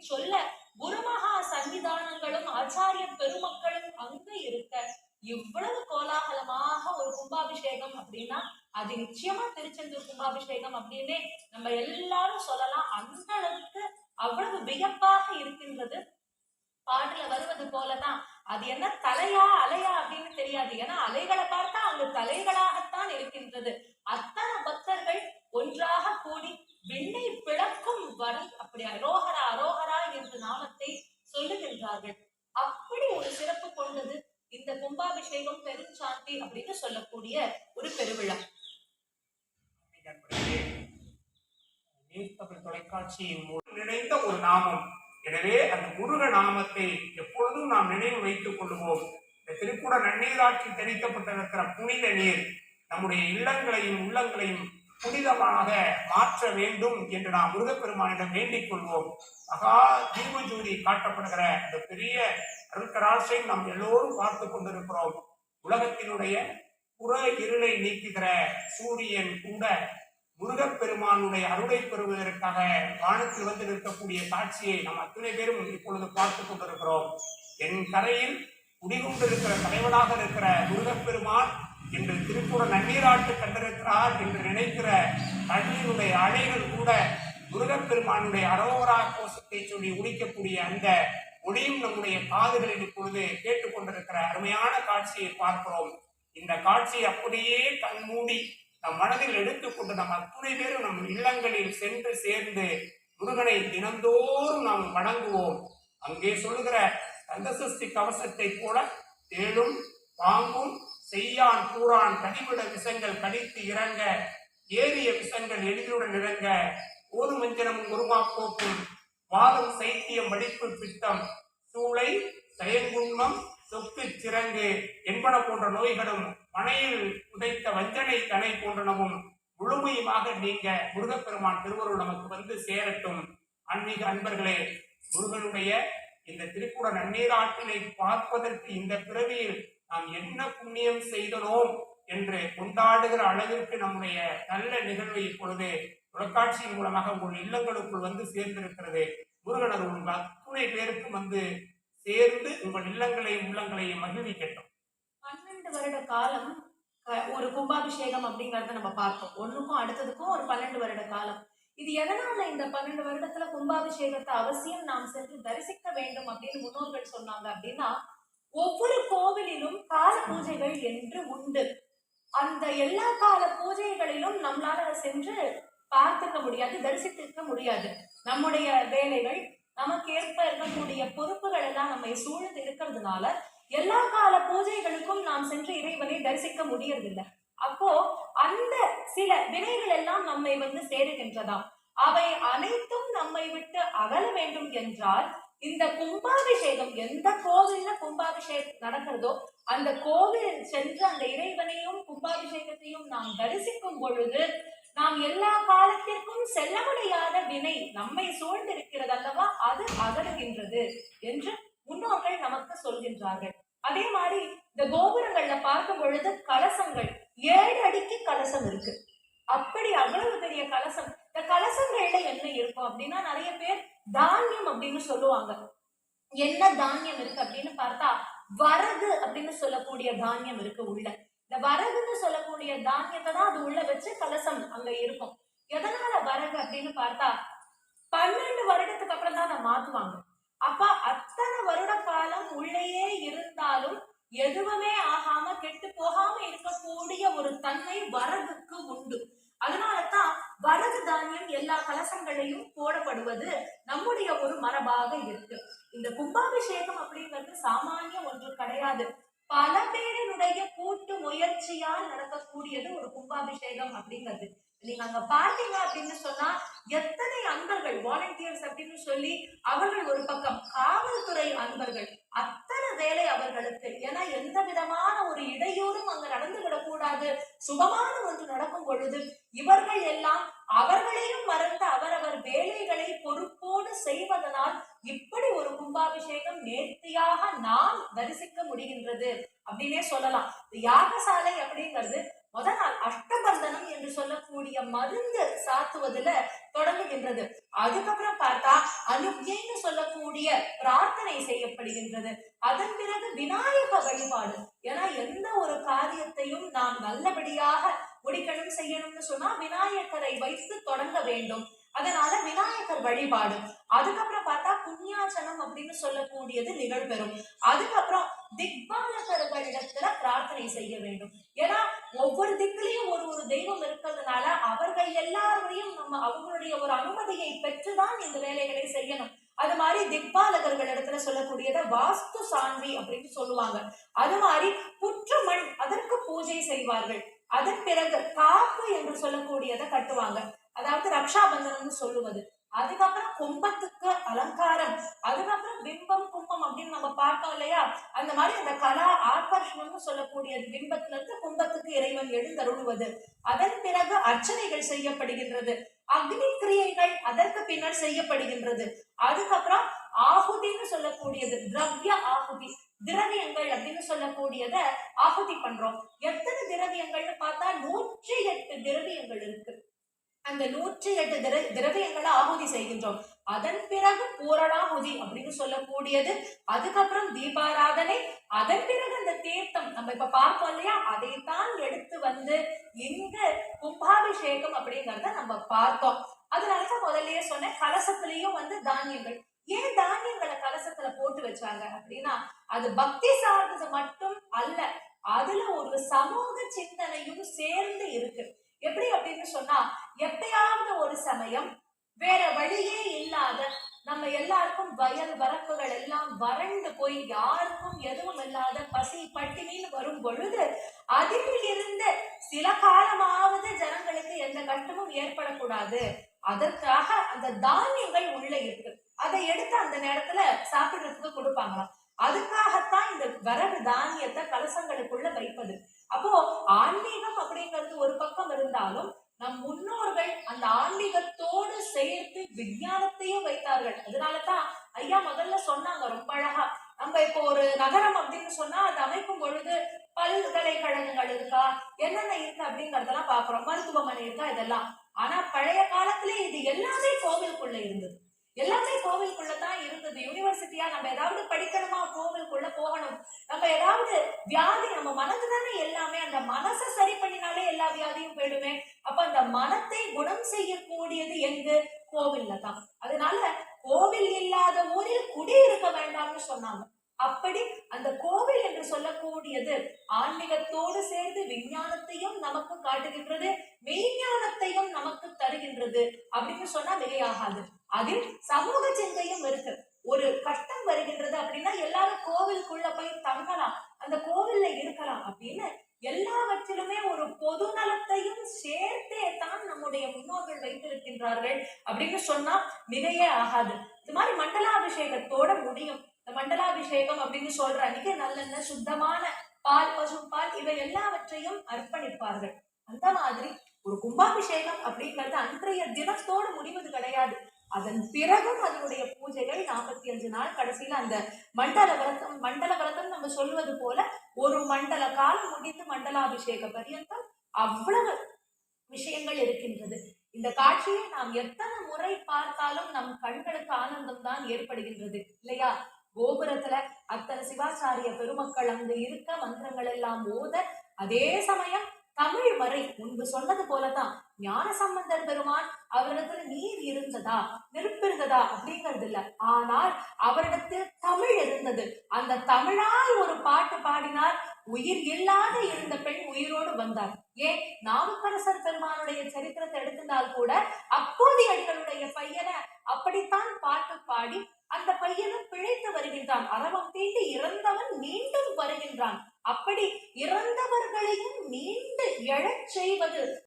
சொல்ல குருமகா சன்னிதானங்களும் ஆச்சாரிய பெருமக்களும் அங்க இருக்க இவ்வளவு கோலாகலமாக ஒரு கும்பாபிஷேகம் அப்படின்னா அது நிச்சயமா திருச்செந்தூர் கும்பாபிஷேகம் அப்படின்னு நம்ம எல்லாரும் சொல்லலாம். அந்த அளவுக்கு அவ்வளவு வியப்பாக இருக்கின்றது. பாட்டுல வருவது போலதான். அது என்ன தலையா அலையா அப்படின்னு தெரியாது. ஏன்னா அலைகளை பார்த்தா அங்கு தலைகளாகத்தான் இருக்கின்றது. அத்தனை பக்தர்கள் ஒன்றாக கூடி விண்ணை பிளக்கும் வரை அப்படி அரோகரா அரோகரா என்று நாமத்தை சொல்லுகின்றார்கள். அப்படி ஒரு சிறப்பு கொண்டது இந்த கும்பாபிஷேகம் பெருஞ்சாந்தி அப்படின்னு சொல்லக்கூடிய ஒரு பெருவிழா. நண்பர்களே, தொலைக்காட்சியின் மூலம் நினைந்த ஒரு நாமம். எனவே அந்த முருக நாமத்தை எப்பொழுதும் நாம் நினைவு வைத்துக் கொள்வோம் இந்த திருக்கூட நன்னீராட்சி தெரிவிக்கப்பட்டிருக்கிற புனித நீர் நம்முடைய இல்லங்களையும் உள்ளங்களையும் புனிதமாக மாற்ற வேண்டும் என்று நாம் முருகப்பெருமானிடம் வேண்டிக் கொள்வோம். மகா தீபஜோதி காட்டப்படுகிற அந்த பெரிய அருட்கராட்சை நாம் எல்லோரும் பார்த்து கொண்டிருக்கிறோம். உலகத்தினுடைய புற இருளை நீக்குகிற சூரியன் கூட முருகப்பெருமானுடைய அருளை பெறுவதற்காக வானத்தில் வந்து நிற்கக்கூடிய காட்சியை நாம் அத்தனை பேரும் இப்பொழுது பார்த்து கொண்டிருக்கிறோம். என் கரையில் குடிகொண்டிருக்கிற தலைவனாக இருக்கிற முருகப்பெருமான் என்று திருக்குறள் நன்னீராட்டு கண்டிருக்கிறார் என்று நினைக்கிற தண்ணீருடைய அலைகள் கூட முருகப்பெருமானுடைய அரோரா கோஷத்தை சொல்லி உடிக்கக்கூடிய அந்த ஒளியும் நம்முடைய காதுகளில் இப்பொழுது கேட்டுக்கொண்டிருக்கிற அருமையான காட்சியை பார்க்கிறோம். இந்த காட்சி அப்படியே கண்மூடி நம் மனதில் எடுத்துக்கொண்டு நம் அத்துணை பேரும் நம் இல்லங்களில் சென்று சேர்ந்து முருகனை தினந்தோறும் நாம் வணங்குவோம். அங்கே சொல்லுகிற கந்தசஷ்டி கவசத்தை போல தேளும் பாம்பும் செய்யான் கூறான் கடிவிட விஷங்கள் கடித்து இறங்க ஏறிய விஷங்கள் எளிதுடன் இறங்க ஒரு மஞ்சனமும் உருமாப்போக்கும் வாதம் சைத்தியம் வடிப்பு பித்தம் சூளை செயங்குன்மம் சொத்து சிறங்கு என்பன போன்ற நோய்களும் மனையில் உதைத்த வஞ்சனை தனை போன்றனவும் முழுமையுமாக நீங்க முருகப்பெருமான் திருவருள் நமக்கு வந்து சேரட்டும். ஆன்மீக அன்பர்களே முருகனுடைய இந்த திருக்குட நன்னீராற்றினை பார்ப்பதற்கு இந்த பிறவியில் நாம் என்ன புண்ணியம் செய்தனோம் என்று கொண்டாடுகிற அளவிற்கு நம்முடைய நல்ல நிகழ்வை இப்பொழுது தொலைக்காட்சியின் மூலமாக உங்கள் இல்லங்களுக்குள் வந்து சேர்ந்திருக்கிறது. முருகனர் உங்கள் அத்துணை பேருக்கும் வந்து சேர்ந்து உங்கள் இல்லங்களையும் உள்ளங்களையும் மகிழ்விக்கட்டும். பன்னெண்டு வருட காலம் ஒரு கும்பாபிஷேகம் அப்படிங்கறத நம்ம பார்ப்போம். ஒண்ணுக்கும் அடுத்ததுக்கும் ஒரு பன்னெண்டு வருட காலம். இது எதனால இந்த பன்னெண்டு வருடத்துல கும்பாபிஷேகத்தை அவசியம் நாம் சென்று தரிசிக்க வேண்டும் அப்படின்னு முன்னோர்கள் சொன்னாங்க அப்படின்னா ஒவ்வொரு கோவிலிலும் கால பூஜைகள் என்று உண்டு. அந்த எல்லா கால பூஜைகளிலும் நம்மளால சென்று பார்த்துக்க முடியாது தரிசித்திருக்க முடியாது. நம்முடைய வேலைகள் நமக்கு ஏற்ப இருக்கக்கூடிய பொறுப்புகள் எல்லாம் நம்மை சூழ்ந்து இருக்கிறதுனால எல்லா கால பூஜைகளுக்கும் நாம் சென்று இறைவனை தரிசிக்க முடியறதில்லை. அப்போ அந்த சில வினைகள் எல்லாம் நம்மை வந்து சேருகின்றதாம். அவை அனைத்தும் நம்மை விட்டு அகல வேண்டும் என்றால் இந்த கும்பாபிஷேகம் எந்த கோவில்ல கும்பாபிஷேகம் நடக்கிறதோ அந்த கோவில் சென்று அந்த இறைவனையும் கும்பாபிஷேகத்தையும் நாம் தரிசிக்கும் பொழுது நாம் எல்லா காலத்திற்கும் செல்ல முடியாத வினை நம்மை சூழ்ந்திருக்கிறது அல்லவா? அது அகலுகின்றது என்று முன்னோர்கள் நமக்கு சொல்கின்றார்கள். அதே மாதிரி இந்த கோபுரங்கள்ல பார்க்கும் பொழுது கலசங்கள் ஏழு அடிக்கு கலசம் இருக்கு. அப்படி அவ்வளவு பெரிய கலசம் இந்த கலசங்கள்ல என்ன இருக்கும் அப்படின்னா நிறைய பேர் தானியம் அப்படின்னு சொல்லுவாங்க. என்ன தானியம் இருக்கு அப்படின்னு பார்த்தா வரகு அப்படின்னு சொல்லக்கூடிய தானியம் இருக்கு உள்ள. இந்த வரகுன்னு சொல்லக்கூடிய தானியத்தை தான் அது உள்ள வச்சு கலசம் அங்க இருக்கும். எதனால வரகு அப்படின்னு பார்த்தா பன்னெண்டு வருடத்துக்கு அப்புறம் தான் அதை மாத்துவாங்க. அப்ப அத்தனை வருட காலம் உள்ளேயே இருந்தாலும் எதுவுமே ஆகாம கெட்டு போகாம இருக்கக்கூடிய ஒரு தன்மை வரகுக்கு உண்டு. எல்லா கலசங்களையும் போடப்படுவது நம்முடைய ஒரு மரபாக இருக்கு. இந்த கும்பாபிஷேகம் அப்படிங்கிறது சாமானிய ஒன்று கிடையாது. பல பேரினுடைய கூட்டு முயற்சியால் நடக்கக்கூடியது ஒரு கும்பாபிஷேகம் அப்படிங்கிறது. நீங்க அங்க பாத்தீங்க அப்படின்னு சொன்னா எத்தனை அன்பர்கள் வாலண்டியர்ஸ் அப்படின்னு சொல்லி அவர்கள் ஒரு பக்கம் காவல்துறை அன்பர்கள் அத்தனை வேலை அவர்களுக்கு. ஏன்னா எந்த விதமான ஒரு இடையூறும் அங்க நடந்து விடக்கூடாது சுபமான ஒன்று நடக்கும் பொழுது இவர்கள் எல்லாம் அவர்கள் நேர்த்தியாக நாம் தரிசிக்க முடிகின்றது அப்படின்னே சொல்லலாம். யாகசாலை அப்படிங்கிறது முத நாள் அஷ்டபந்தனம் என்று சொல்லக்கூடிய மருந்து சாத்துவதுல தொடங்குகின்றது. அதுக்கப்புறம் பார்த்தா அனுக்ஞைன்னு சொல்லக்கூடிய பிரார்த்தனை செய்யப்படுகின்றது. அதன் பிறகு விநாயக வழிபாடு. ஏன்னா எந்த ஒரு காரியத்தையும் நாம் நல்லபடியாக முடிக்கணும் செய்யணும்னு சொன்னா விநாயகரை வைத்து தொடங்க வேண்டும். அதனால விநாயகர் வழிபாடு. அதுக்கப்புறம் பார்த்தா அப்படின்னு சொல்லக்கூடியது நிகழ்பெறும் அதுக்கப்புறம் திக்பாலகர்களிடத்துல பிரார்த்தனை செய்ய வேண்டும். ஏன்னா ஒவ்வொரு திக்கிலையும் ஒரு ஒரு தெய்வம் இருக்கிறதுனால அவர்கள் எல்லாரையும் நம்ம அவங்களுடைய ஒரு அனுமதியை பெற்றுதான் இந்த வேலைகளை செய்யணும். அது மாதிரி திக்பாலகர்கள் இடத்துல சொல்லக்கூடியத வாஸ்து சான்றி அப்படின்னு சொல்லுவாங்க. அது மாதிரி புற்றுமண் அதற்கு பூஜை செய்வார்கள். அதன் பிறகு காப்பு என்று சொல்லக்கூடியதை கட்டுவாங்க. அதாவது ரக்ஷாபந்தனம்னு சொல்லுவது. அதுக்கப்புறம் கும்பத்துக்கு அலங்காரம் அதுக்கப்புறம் பிம்பம் கும்பம் அப்படின்னு நம்ம பார்த்தோம் இல்லையா? அந்த மாதிரி அந்த கலா ஆகர்ஷணம்னு சொல்லக்கூடிய பிம்பத்துல இருந்து கும்பத்துக்கு இறைவன் எழுந்தருளுவது. அதன் பிறகு அர்ச்சனைகள் செய்யப்படுகின்றது. அக்னி கிரியைகள் அதற்கு பின்னர் செய்யப்படுகின்றது. அதுக்கப்புறம் ஆகுதின்னு சொல்லக்கூடியது திரவிய ஆகுதி. திரவியங்கள் அப்படின்னு சொல்லக்கூடியத ஆகுதி பண்றோம். எத்தனை திரவியங்கள்னு பார்த்தா நூற்றி எட்டு திரவியங்கள் இருக்கு. அந்த நூற்றி எட்டு திர திரவியங்களை ஆகுதி செய்கின்றோம். அதன் பிறகு பூரணாகுதி அப்படின்னு சொல்லக்கூடியது. அதுக்கப்புறம் தீபாராதனை. அதன் பிறகு அந்த தீர்த்தம் நம்ம இப்ப பார்ப்போம் இல்லையா? அதைத்தான் எடுத்து வந்து இங்க கும்பாபிஷேகம் அப்படிங்கறத நம்ம பார்த்தோம். அதனாலதான் முதல்லயே சொன்னேன் கலசத்திலையும் வந்து தானியங்கள். ஏன் தானியங்களை கலசத்துல போட்டு வச்சாங்க அப்படின்னா அது பக்தி சார்ந்தது மட்டும் அல்ல அதுல ஒரு சமூக சிந்தனையும் சேர்ந்து இருக்கு. எப்படி அப்படின்னு சொன்னா எப்பயாவது ஒரு சமயம் வேற வழியே இல்லாத நம்ம எல்லாருக்கும் வயல் வரப்புகள் எல்லாம் வறண்டு போய் யாருக்கும் எதுவும் இல்லாத பசி பட்டினின்னு வரும் பொழுது அதில் இருந்து சில காலமாவது ஜனங்களுக்கு எந்த கஷ்டமும் ஏற்படக்கூடாது. அதற்காக அந்த தானியங்கள் உள்ள இருக்கு. அதை எடுத்து அந்த நேரத்துல சாப்பிடுறதுக்கு கொடுப்பாங்களாம். அதுக்காகத்தான் இந்த வரகு தானியத்தை கலசங்களுக்குள்ள வைப்பது. அப்போ ஆன்மீகம் அப்படிங்கிறது ஒரு பக்கம் இருந்தாலும் நம் முன்னோர்கள் அந்த ஆன்மீகத்தோடு சேர்த்து விஞ்ஞானத்தையும் வைத்தார்கள். அதனாலதான் ஐயா முதல்ல சொன்னாங்க ரொம்ப அழகா. நம்ம இப்போ ஒரு நகரம் அப்படின்னு சொன்னா அது அமைக்கும் பொழுது பல்கலைக்கழகங்கள் இருக்கா என்னென்ன இருக்கு அப்படிங்கறதெல்லாம் பாக்குறோம் மருத்துவமனை இருக்கா இதெல்லாம். ஆனா பழைய காலத்திலே இது எல்லாமே கோவிலுக்குள்ள இருந்தது. எல்லாமே கோவிலுக்குள்ள தான் இருந்தது. யூனிவர்சிட்டியா நம்ம ஏதாவது படிக்கணுமா? கோவிலுக்குள்ள போகணும். நம்ம ஏதாவது வியாதி நம்ம மனது தானே எல்லாமே. அந்த மனசை சரி பண்ணினாலே எல்லா வியாதியும் போயிடுமே. அப்ப அந்த மனத்தை குணம் செய்யக்கூடியது எங்கு? கோவில்ல தான். அதனால கோவில் இல்லாத ஊரில் குடியிருக்க வேண்டாம்னு சொன்னாங்க. அப்படி அந்த கோவில் என்று சொல்லக்கூடியது ஆன்மீகத்தோடு சேர்ந்து விஞ்ஞானத்தையும் நமக்கு காட்டுகின்றது மெய்ஞானத்தையும் நமக்கு தருகின்றது அப்படின்னு சொன்னா மிகையாகாது. அதில் சமூக சிந்தையும் இருக்கு. ஒரு கஷ்டம் வருகின்றது அப்படின்னா எல்லாரும் கோவிலுக்குள்ள போய் தங்கலாம். அந்த கோவில்ல இருக்கலாம் அப்படின்னு எல்லாவற்றிலுமே ஒரு பொது நலத்தையும் சேர்த்தே தான் நம்முடைய முன்னோர்கள் வைத்திருக்கின்றார்கள் அப்படின்னு சொன்னா மிகையே ஆகாது. இது மாதிரி மண்டலாபிஷேகத்தோட முடியும். இந்த மண்டலாபிஷேகம் அப்படின்னு சொல்ற அன்னைக்கு நல்லெண்ண சுத்தமான பால் பசும் பால் இவை எல்லாவற்றையும் அர்ப்பணிப்பார்கள். அந்த மாதிரி ஒரு கும்பாபிஷேகம் அப்படிங்கிறது அன்றைய தினத்தோடு முடிவது கிடையாது. அதன் பிறகும் அதனுடைய பூஜைகள் நாற்பத்தி அஞ்சு நாள் கடைசியில் அந்த மண்டல விரதம் மண்டல விரதம் நம்ம சொல்வது போல ஒரு மண்டல காலம் முடிந்து மண்டலாபிஷேக பரியந்தம் அவ்வளவு விஷயங்கள் இருக்கின்றது. இந்த காட்சியை நாம் எத்தனை முறை பார்த்தாலும் நம் கண்களுக்கு ஆனந்தம் தான் ஏற்படுகின்றது இல்லையா? கோபுரத்துல அத்தனை சிவாச்சாரிய பெருமக்கள் அங்கு இருக்க மந்திரங்கள் எல்லாம் ஓத அதே சமயம் தமிழ் வரை முன்பு சொன்னது போலதான் ஞான சம்பந்தர் பெருமான் அவரிடத்துல நீர் இருந்ததா நெருப்பு இருந்ததா அப்படிங்கிறது இல்ல ஆனால் அவரிடத்தில் தமிழ் இருந்தது. அந்த தமிழால் ஒரு பாட்டு பாடினார் உயிர் இல்லாத இருந்த பெண் உயிரோடு வந்தார். ஏன்? நாவுக்கரசர் பெருமானுடைய சரித்திரத்தை எடுத்திருந்தால் கூட அப்போதைய எங்களுடைய பையனை அப்படித்தான் பாட்டு பாடி அந்த பையனும் பிழைத்து வருகின்றான். அரவம் தீண்டி இறந்தவன் மீண்டும் வருகின்றான். அப்படி இறந்தவர்களையும் மீண்டு எழச் செய்வது